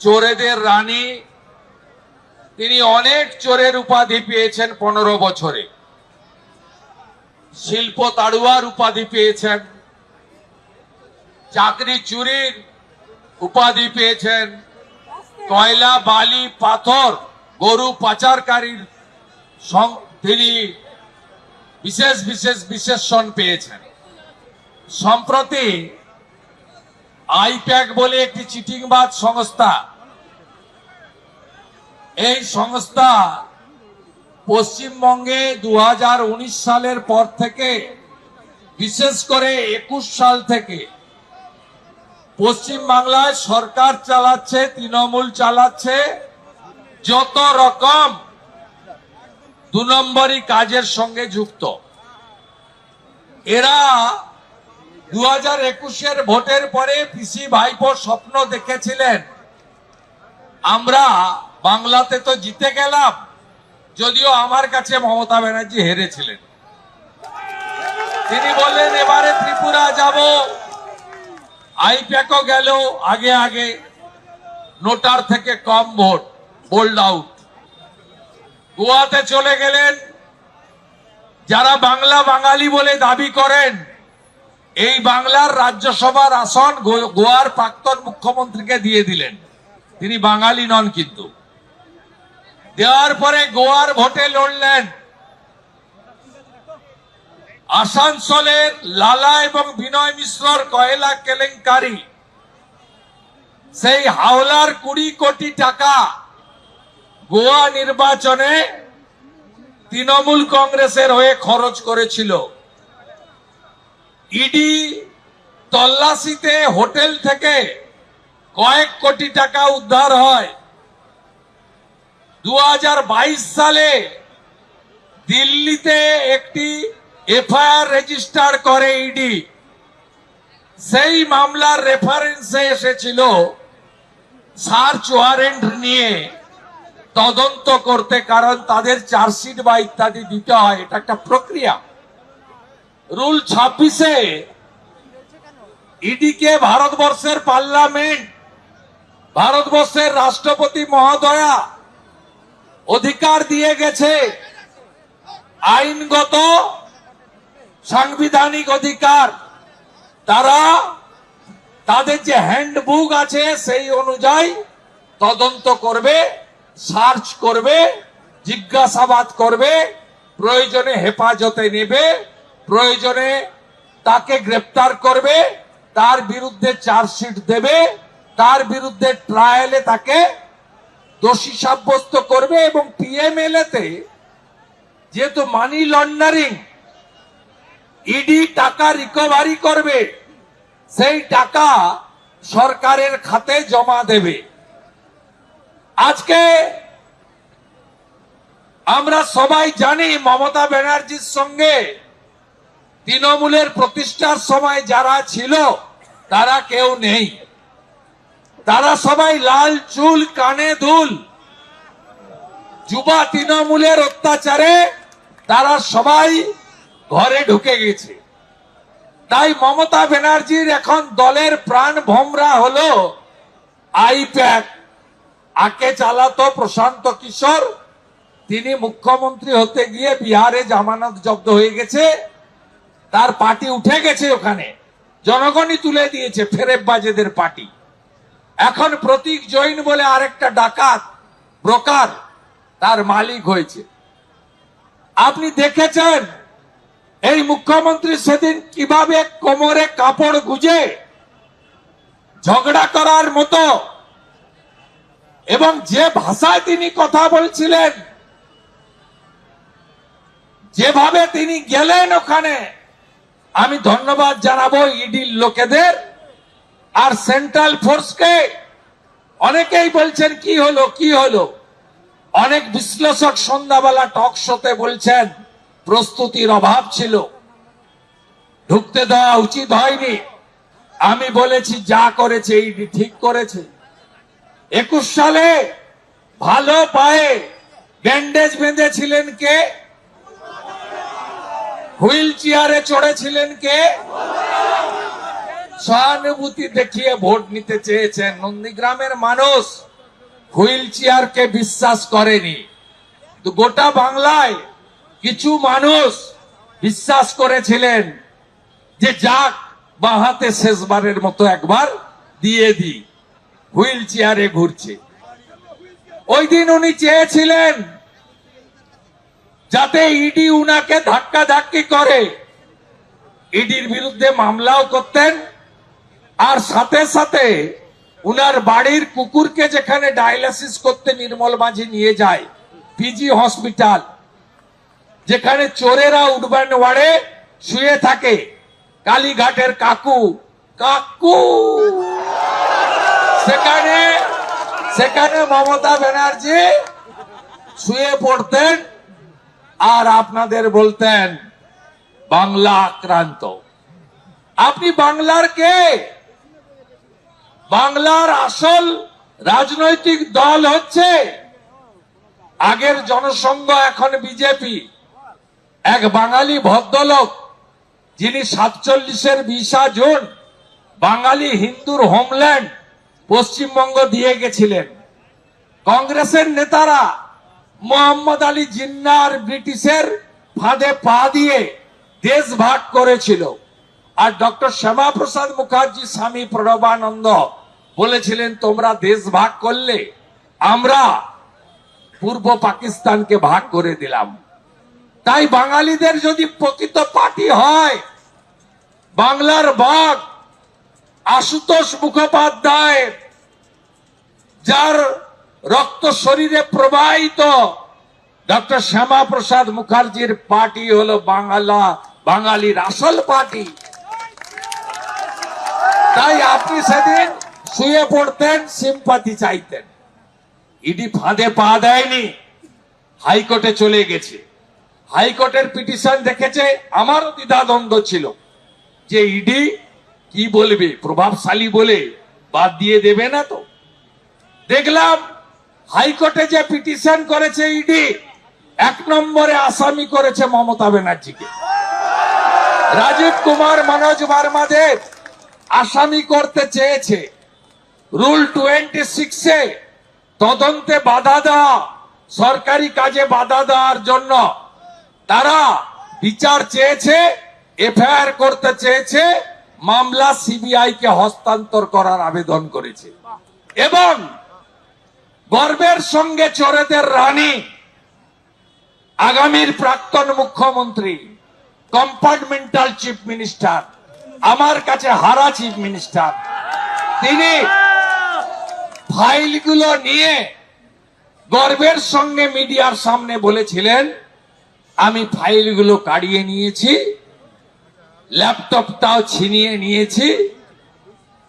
চোরেদের রানী। তিনি অনেক চোরের উপাধি পেয়েছেন পনেরো বছরে। শিল্প তাড়ুয়ার উপাধি পেয়েছেন। চাকরি চুরির উপাধি পেয়েছেন। কয়লা, বালি, পাথর, গরু পাচারকারীর তিনি বিশেষ বিশেষ, বিশেষণ পেয়েছেন। সম্প্রতি আইপ্যাক বলে একটি চিটিংবাজ সংস্থা। এই সংস্থা পশ্চিমবঙ্গে দু সালের পর থেকে, বিশেষ করে একুশ সাল থেকে, পশ্চিম বাংলায় সরকার চালাচ্ছে, তৃণমূল চালাচ্ছে, যত রকম দু নম্বরই কাজের সঙ্গে যুক্ত। এরা দু হাজার একুশের ভোটের পরে পিসি ভাইপো স্বপ্ন দেখেছিলেন। আমরা বাংলাতে তো জিতে গেলাম, যদিও আমার কাছে মমতা ব্যানার্জি হেরেছিলেন। তিনি বললেন, এবারে ত্রিপুরা যাব। আইপ্যাকও গেল আগে আগে, নোটার থেকে কম ভোট, বোল্ড আউট। গোয়াতে চলে গেলেন। যারা বাংলা বাঙালি বলে দাবি করেন এই বাংলার রাজ্যসভার আসন গোয়ার প্রাক্তন মুখ্যমন্ত্রীকে দিয়ে দিলেন। তিনি বাঙালি নন কিন্তু। দেওয়ার পরে গোয়ার ভোটে লড়লেন। আসানসোলের লালা এবং বিনয় মিশ্রর কয়লা কেলেঙ্কারি। সেই হাওলার কুড়ি কোটি টাকা গোয়া নির্বাচনে তৃণমূল কংগ্রেসের হয়ে খরচ করেছিল। ইডি তল্লাশিতে হোটেল থেকে কয়েক কোটি টাকা উদ্ধার হয়। দু হাজার বাইশ সালে দিল্লিতে একটি এফআইআর রেজিস্টার করে ইডি। সেই মামলার রেফারেন্সে এসেছিল সার্চ ওয়ারেন্ট নিয়ে তদন্ত করতে, কারণ তাদের চার্জশিট বা ইত্যাদি দিতে হয়, এটা একটা প্রক্রিয়া। রুল ছাব্বিশে ইডিকে ভারতবর্ষের পার্লামেন্ট, ভারতবর্ষের রাষ্ট্রপতি মহোদয়া অধিকার দিয়ে গেছে। আইনগত সাংবিধানিক অধিকার। তারা তাদের যে হ্যান্ডবুক আছে সেই অনুযায়ী তদন্ত করবে সার্চ করবে, জিজ্ঞাসাবাদ করবে, প্রয়োজনে হেফাজতে নেবে। প্রয়োজনে তাকে গ্রেপ্তার করবে, তার বিরুদ্ধে চার্জশিট দেবে, তার বিরুদ্ধে ট্রায়ালে তাকে দোষী সাব্যস্ত করবে এবং পিএমএলএ তে যেহেতু মানি লন্ডারিং, ইডি টাকা রিকভারি করবে, সেই টাকা সরকারের খাতে জমা দেবে। আজকে আমরা সবাই জানি মমতা ব্যানার্জির সঙ্গে তৃণমূলের প্রতিষ্ঠার সময় যারা ছিল, তারা কেউ নেই। তারা সবাই লাল চুল, কানে দুল। যুবা তৃণমূলের অত্যাচারে তারা সবাই ঘরে ঢুকে গেছে। তাই মমতা ব্যানার্জির এখন দলের প্রাণ ভোমরা হলো আইপ্যাক। আকে চালাতো প্রশান্ত কিশোর। তিনি মুখ্যমন্ত্রী হতে গিয়ে বিহারে জামানত জব্দ হয়ে গেছে। তার পার্টি উঠে গেছে ওখানে। জনগণই তুলে দিয়েছে ফেরেববাজেদের পার্টি। এখন প্রতীক জৈন বলে আরেকটা ডাকাত, ব্রোকার, তার মালিক হয়েছে। আপনি দেখেছেন, এই মুখ্যমন্ত্রী সেদিন কীভাবে কোমরে কাপড় গুজে ঝগড়া করার মতো এবং যে ভাষায় তিনি কথা বলছিলেন, যেভাবে তিনি গেলেন ওখানে আমি ধন্যবাদ জানাব ইডির লোকেদের। আর সেন্ট্রাল ফোর্সকে অনেকেই বলছেন, কি হলো কি হলো? অনেক বিশ্লেষক সন্ধ্যাবেলা টক শোতে বলছেন, প্রস্তুতির অভাব ছিল। ঢুকতে দেওয়া উচিত হয়নি। আমি বলেছি, যা করেছে ইডি ঠিক করেছে। একুশ সালে ভালো পায়ে ব্যান্ডেজ বেঁধেছিলেন কে? হুইল চেয়ারে চড়েছিলেন কে? সহানুভূতি দেখিয়ে ভোট নিতে চেয়েছেন নন্দীগ্রামের মানুষ। হুইল চেয়ারকে বিশ্বাস করেনি। তো গোটা বাংলায় কিছু মানুষ বিশ্বাস করেছিলেন যে যাক বাহাতে শেষবারের মতো একবার দিয়ে দি হুইল চেয়ারে ঘুরছে। ওই দিন উনি চেয়েছিলেন যাতে ইডি উনাকে ধাক্কা ধাক্কি করে। ইডির বিরুদ্ধে মামলাও করতেন, আর সাথে সাথে উনার বাড়ির কুকুরকে যেখানে ডায়ালিসিস করতে নির্মল মাঝি নিয়ে যায়, পিজি হসপিটাল, যেখানে চোরেরা উঠবেন ওয়ার্ডে শুয়ে থাকে, কালীঘাটের কাকু কাকু। সেখানে সেখানে মমতা ব্যানার্জি শুয়ে পড়তেন আর আপনাদের বলতেন, বাংলা আক্রান্ত। আপনি বাংলার কে? বাংলার আসল রাজনৈতিক দল হচ্ছে আগের জনসংঘ, এখন বিজেপি। এক বাঙালি ভদ্রলোক, যিনি সাতচল্লিশের বিশা জুন, বাঙালি হিন্দুর হোমল্যান্ড পশ্চিমবঙ্গ দিয়ে গেছিলেন। কংগ্রেসের নেতারা মোহাম্মদ আলী জিন্নার ব্রিটিশের ফাঁদে পা দিয়ে দেশ ভাগ করেছিল। আর ডক্টর শ্যামাপ্রসাদ মুখার্জি স্বামী প্রণবানন্দ বলেছিলেন, তোমরা দেশ ভাগ করলে আমরা পূর্ব পাকিস্তানকে ভাগ করে দিলাম। তাই বাঙালিদের যদি প্রকৃত পার্টি হয়, বাংলার বাঘ আশুতোষ মুখোপাধ্যায়, যার রক্ত শরীরে প্রবাহিত। ডক্টর শ্যামা প্রসাদ মুখার্জির পার্টি হলো বাংলা, বাঙালির আসল পার্টি। তাই আপনি সেদিন শুয়ে পড়তেন, সিম্পাতি চাইতেন। ইডি ফাঁদে পা দেয়নি, হাইকোর্টে চলে গেছে। হাইকোর্টের পিটিশন দেখেছে, আমারও দ্বিধাদ্বন্দ্ব ছিল যে ইডি কি বলবে, প্রভাবশালী বলে বাদ দিয়ে দেবে না তো। দেখলাম হাইকোর্টে যে পিটিশন করেছে ইডি, এক নম্বরে আসামি করেছে মমতা ব্যানার্জিকে। রাজীব কুমার, মনোজ বার্মাদের আসামি করতে চেয়েছে। রুল টোয়েন্টি সিক্সে তদন্তে বাধা দেওয়া, সরকারি কাজে বাধা দেওয়ার জন্য তারা বিচার চেয়েছে, এফআইআর করতে চেয়েছে, মামলা সিবিআই কে হস্তান্তর করার আবেদন করেছে। এবং গর্বের সঙ্গে চোরেদের রানী, আগামীর প্রাক্তন মুখ্যমন্ত্রী কম্পার্টমেন্টাল চিফ মিনিস্টার আমার কাছে হারা চিফ মিনিস্টার তিনি ফাইলগুলো নিয়ে গর্বের সঙ্গে মিডিয়ার সামনে বলেছিলেন, আমি ফাইলগুলো কাড়িয়ে নিয়েছি, ল্যাপটপটাও ছিনিয়ে নিয়েছি।